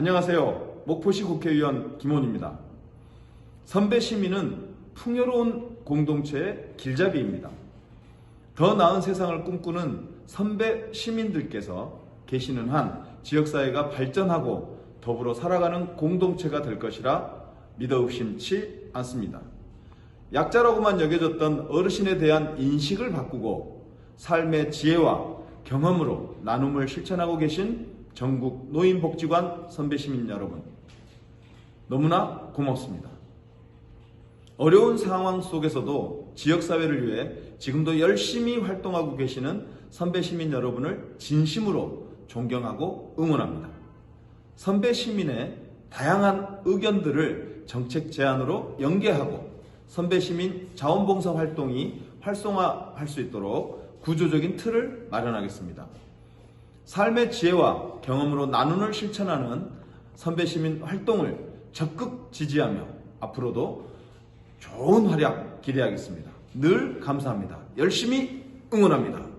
안녕하세요. 목포시 국회의원 김원입니다. 선배 시민은 풍요로운 공동체의 길잡이입니다. 더 나은 세상을 꿈꾸는 선배 시민들께서 계시는 한 지역사회가 발전하고 더불어 살아가는 공동체가 될 것이라 믿어 의심치 않습니다. 약자라고만 여겨졌던 어르신에 대한 인식을 바꾸고 삶의 지혜와 경험으로 나눔을 실천하고 계신 전국 노인복지관 선배 시민 여러분, 너무나 고맙습니다. 어려운 상황 속에서도 지역사회를 위해 지금도 열심히 활동하고 계시는 선배 시민 여러분을 진심으로 존경하고 응원합니다. 선배 시민의 다양한 의견들을 정책 제안으로 연계하고 선배 시민 자원봉사 활동이 활성화할 수 있도록 구조적인 틀을 마련하겠습니다. 삶의 지혜와 경험으로 나눔을 실천하는 선배 시민 활동을 적극 지지하며 앞으로도 좋은 활약 기대하겠습니다. 늘 감사합니다. 열심히 응원합니다.